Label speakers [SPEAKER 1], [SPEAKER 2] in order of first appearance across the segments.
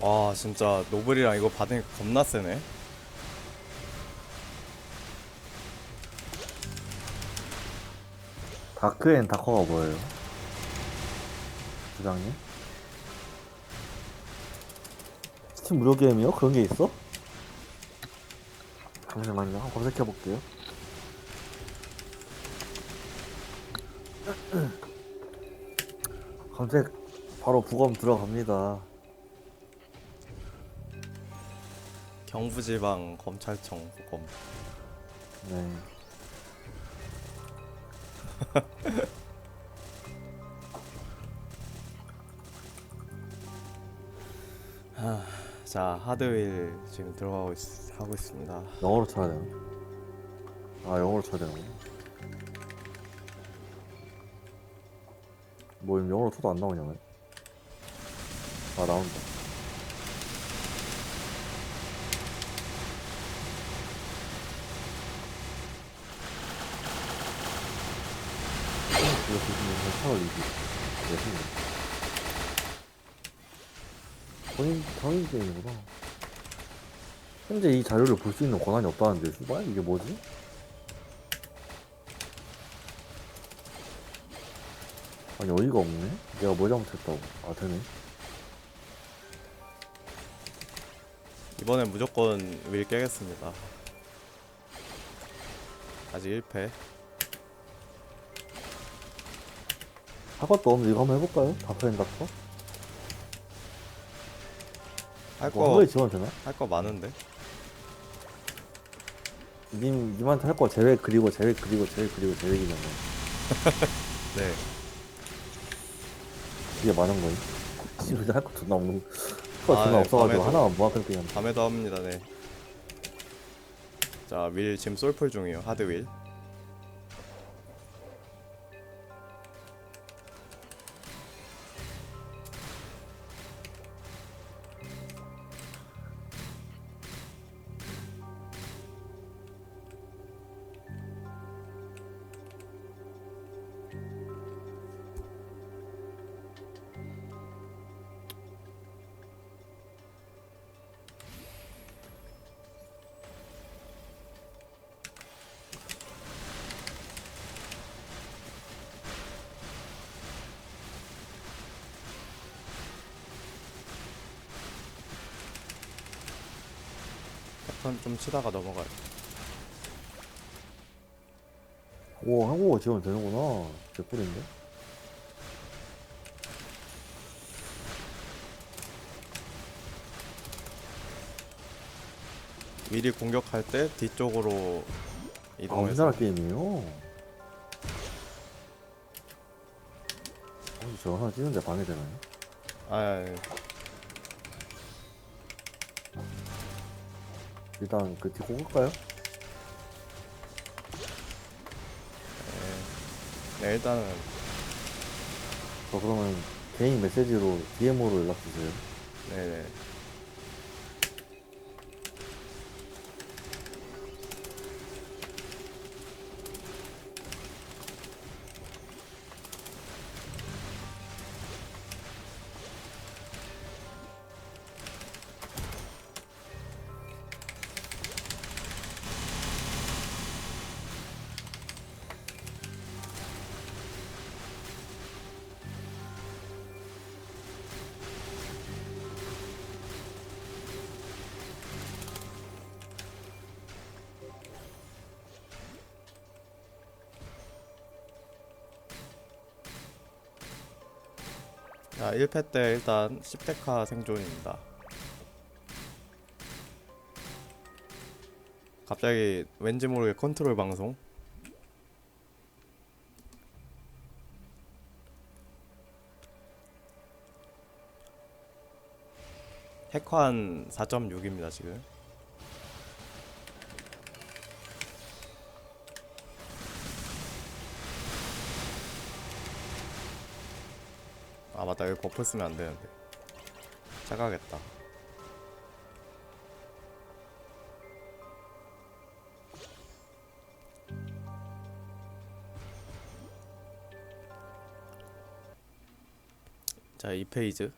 [SPEAKER 1] 와 진짜 노블이랑 이거 받으니까 겁나 세네
[SPEAKER 2] 다크앤 다커가 뭐예요? 부장님? 스팀 무료 게임이요? 그런 게 있어? 잠시만요. 한번 검색해 볼게요. 검색 바로 부검 들어갑니다.
[SPEAKER 1] 경부지방 검찰청 보검
[SPEAKER 2] 네.
[SPEAKER 1] 자 하드윌 지금 들어가고 있, 하고 있습니다
[SPEAKER 2] 영어로 쳐야 되나? 아 영어로 쳐야 되는구나. 뭐 영어로 쳐도 안 나오냐고요? 아 나온다. 이거 리뷰. 네, 힘내. 본인 당인 게임이구나. 현재 이 자료를 볼 수 있는 권한이 없다는데 수발 이게 뭐지? 아니 어이가 없네. 내가 뭐 잘못했다고? 아 되네.
[SPEAKER 1] 이번엔 무조건 윌 깨겠습니다 아직 1패
[SPEAKER 2] 할 것도 없는데 이거 한번 해볼까요? 다크앤 다커?
[SPEAKER 1] 할뭐거
[SPEAKER 2] 한거에 지원 되나?
[SPEAKER 1] 할 거 많은데
[SPEAKER 2] 님 님한테 할 거 제획 그리고 제획 그리고 제획 그리고 제획이잖아.
[SPEAKER 1] 네
[SPEAKER 2] 이게 많은 거니? 지금 할거 존나 없는 거
[SPEAKER 1] 아,
[SPEAKER 2] 존나
[SPEAKER 1] 네,
[SPEAKER 2] 없어가지고
[SPEAKER 1] 밤에도-
[SPEAKER 2] 뭐 앞에 그냥
[SPEAKER 1] 밤에도 합니다 네 자 윌 지금 솔풀 중이에요 하드 윌 턴 좀 치다가 넘어가요
[SPEAKER 2] 오 한국어 지원 되는구나. 개꿀인데?
[SPEAKER 1] 윌이 공격할 때 뒤쪽으로
[SPEAKER 2] 아
[SPEAKER 1] 이동해서
[SPEAKER 2] 우리나라 게임이에요? 어, 저 하나 찍는데 방해되나요?
[SPEAKER 1] 아
[SPEAKER 2] 일단 그 뒤고 갈까요?
[SPEAKER 1] 네, 일단은
[SPEAKER 2] 저 그러면 개인 메시지로 DM으로 연락 주세요.
[SPEAKER 1] 네네 자 1패 때 일단 10대카 생존입니다. 갑자기 왠지 모르게 컨트롤 방송. 해커한 4.6입니다 지금 맞다 여기 버프 쓰면 안 되는데. 작아겠다. 자 2페이지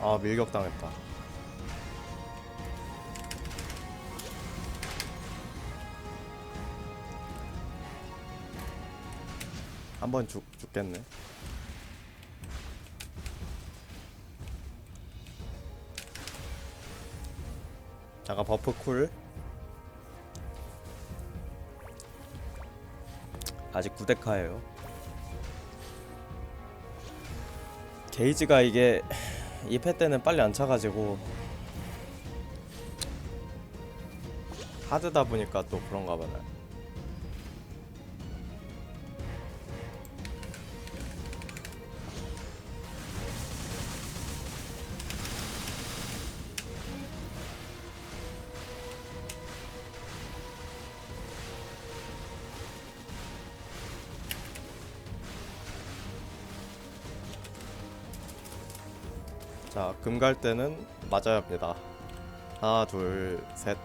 [SPEAKER 1] 아 밀격 당했다. 한 번 죽 죽겠네. 잠깐 버프 쿨. 아직 9대카예요. 게이지가 이게 2패 때는 빨리 안 차가지고 하드다 보니까 또 그런가 봐요. 자, 금갈 때는 맞아야 합니다. 하나, 둘, 셋.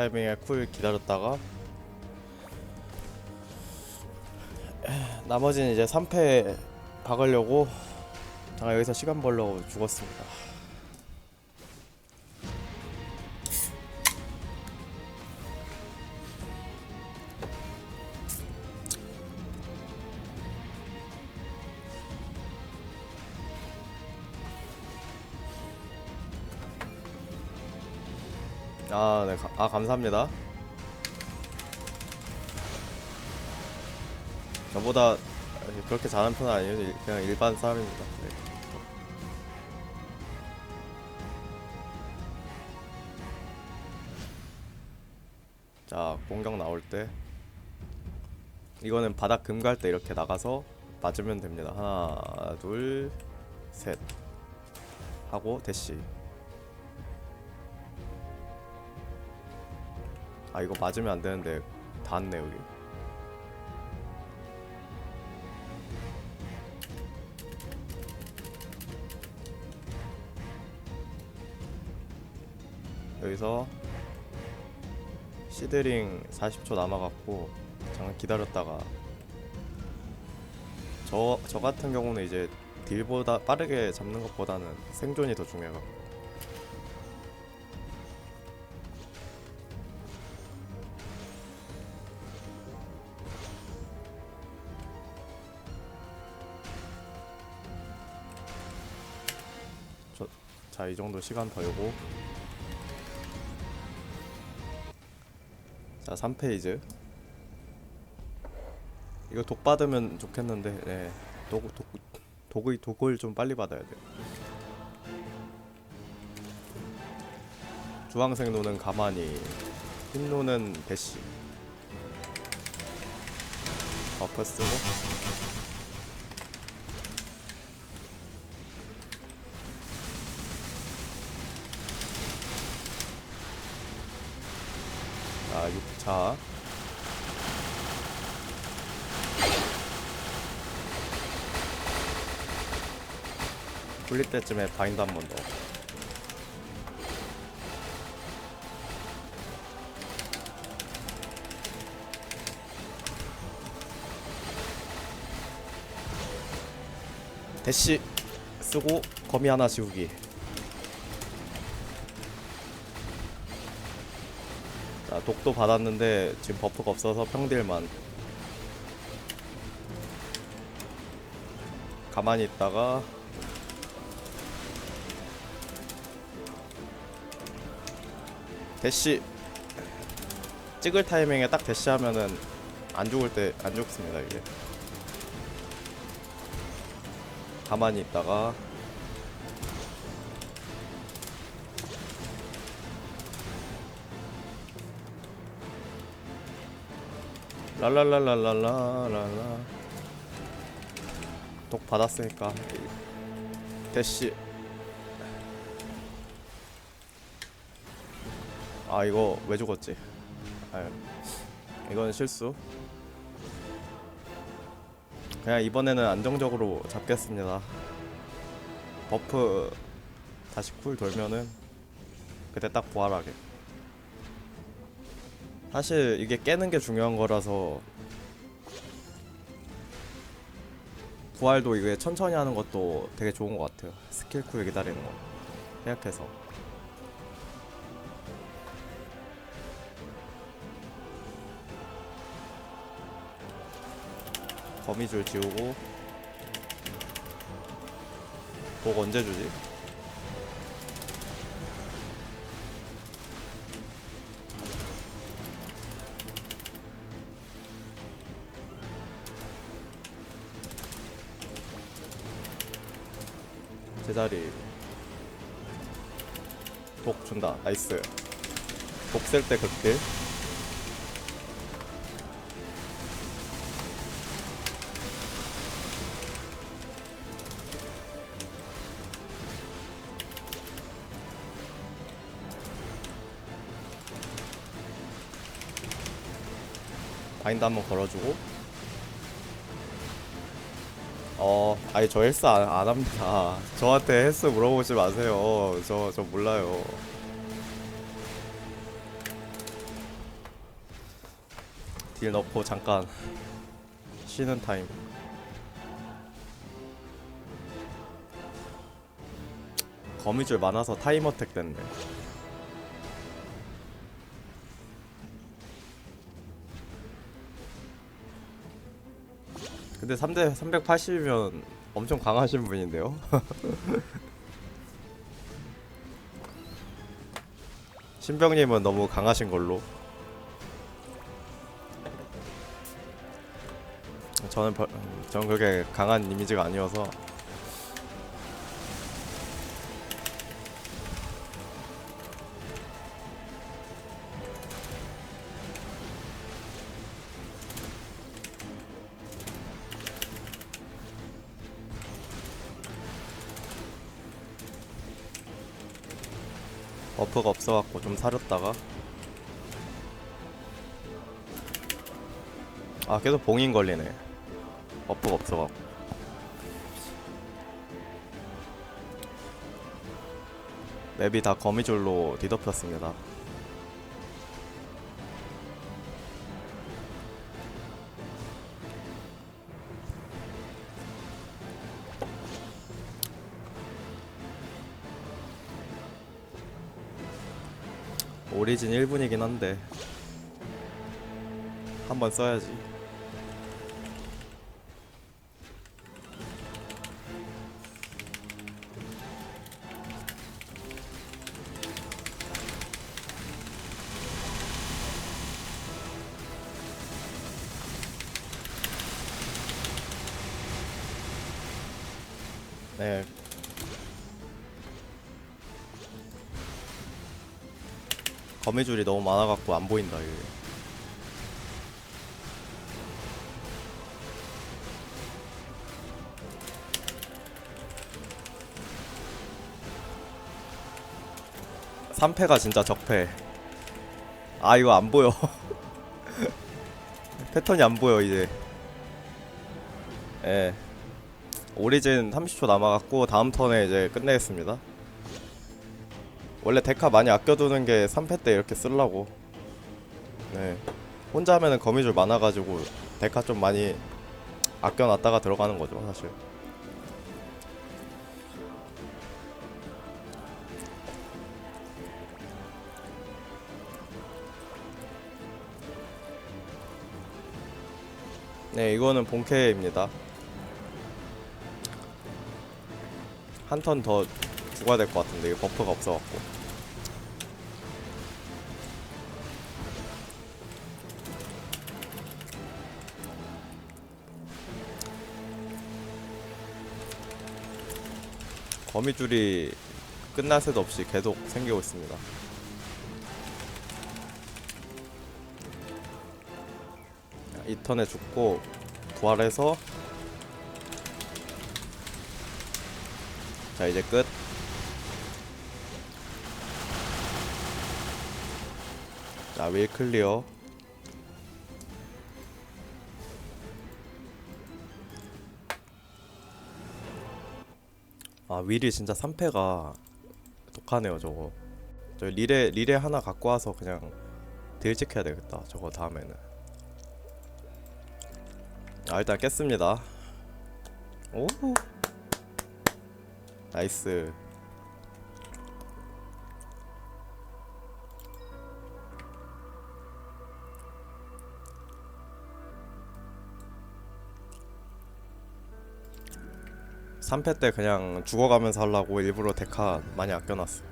[SPEAKER 1] 타이밍에 쿨 기다렸다가 나머지는 이제 3패 박으려고 잠깐 여기서 시간 벌려고 죽었습니다. 아, 네, 가- 아 감사합니다. 저보다 그렇게 잘하는 편은 아니에요. 일- 그냥 일반 사람입니다. 네. 자, 공격 나올 때 이거는 바닥 금 갈 때 이렇게 나가서 맞으면 됩니다. 하나, 둘, 셋 하고 대시. 아 이거 맞으면 안 되는데 닿았네 여기. 여기서 시드링 40초 남아갖고 잠깐 기다렸다가 저, 저 같은 경우는 이제 딜보다 빠르게 잡는 것보다는 생존이 더 중요해갖고 자 이 정도 시간 벌고 자 3페이지. 이거 독 받으면 좋겠는데 네. 독, 독, 독의 독을 좀 빨리 받아야 돼요. 주황색 노는 가만히 흰 노는 대시 버프 쓰고 6차 풀릴 때쯤에 바인드 한 번 더. 대시 쓰고 거미 하나 지우기 자 독도 받았는데 지금 버프가 없어서 평딜만. 가만히 있다가. 대시 찍을 타이밍에 딱 대시하면은 안 죽을 때 안 죽습니다 이게. 가만히 있다가 랄랄랄랄랄랄라. 독 받았으니까 대시. 아 이거 왜 죽었지? 아 이건 실수. 그냥 이번에는 안정적으로 잡겠습니다. 버프 다시 쿨 돌면은 그때 딱 부활하게 사실 이게 깨는 게 중요한 거라서 부활도 이게 천천히 하는 것도 되게 좋은 것 같아요. 스킬 쿨 기다리는 거 생각해서. 거미줄 지우고. 독 언제 주지? 제자리. 독 준다. 나이스. 독 쓸 때 극딜. 바인드 한번 걸어주고 어 아니 저 헬스 안, 안 합니다. 저한테 헬스 물어보지 마세요. 저 저 몰라요. 딜 넣고 잠깐 쉬는 타임. 거미줄 많아서 타임 어택 됐네 근데 3대 380이면 엄청 강하신 분인데요. 신병님은 너무 강하신 걸로. 저는 별, 저는 그렇게 강한 이미지가 아니어서 버프가 없어갖고 좀 사렸다가. 아 계속 봉인 걸리네. 버프가 없어갖고. 맵이 다 거미줄로 뒤덮였습니다 오리진 1분이긴 한데 한번 써야지. 네 거미줄이 너무 많아갖고 안 보인다 이게. 삼패가 진짜 적패. 아 이거 안 보여. 패턴이 안 보여 이제. 예. 오리진 30초 남아갖고 다음 턴에 이제 끝내겠습니다. 원래 데카 많이 아껴두는 게 3패 때 이렇게 쓰려고. 네. 혼자 하면은 거미줄 많아가지고 데카 좀 많이 아껴놨다가 들어가는 거죠 사실. 네 이거는 본캐입니다. 한 턴 더 죽어야 될 것 같은데 이거 버프가 없어갖고. 거미줄이 끝날 새도 없이 계속 생기고 있습니다. 이 턴에 죽고 부활해서 자 이제 끝 자, 윌 클리어. 아, 윌이 진짜 3패가 독하네요, 저거. 저 리레 리레 하나 갖고 와서 그냥 딜찍 해야 되겠다. 저거 다음에는. 아, 일단 깼습니다. 오. 나이스. 삼패때 그냥 죽어가면서 하려고 일부러 데카 많이 아껴놨어.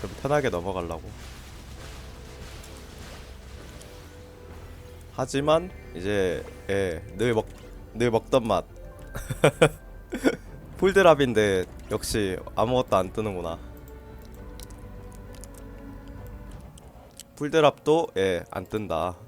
[SPEAKER 1] 좀 편하게 넘어가려고. 하지만 이제 예, 늘 먹, 늘 먹던 맛. 풀드랍인데 역시 아무것도 안 뜨는구나. 풀드랍도 예, 안 뜬다.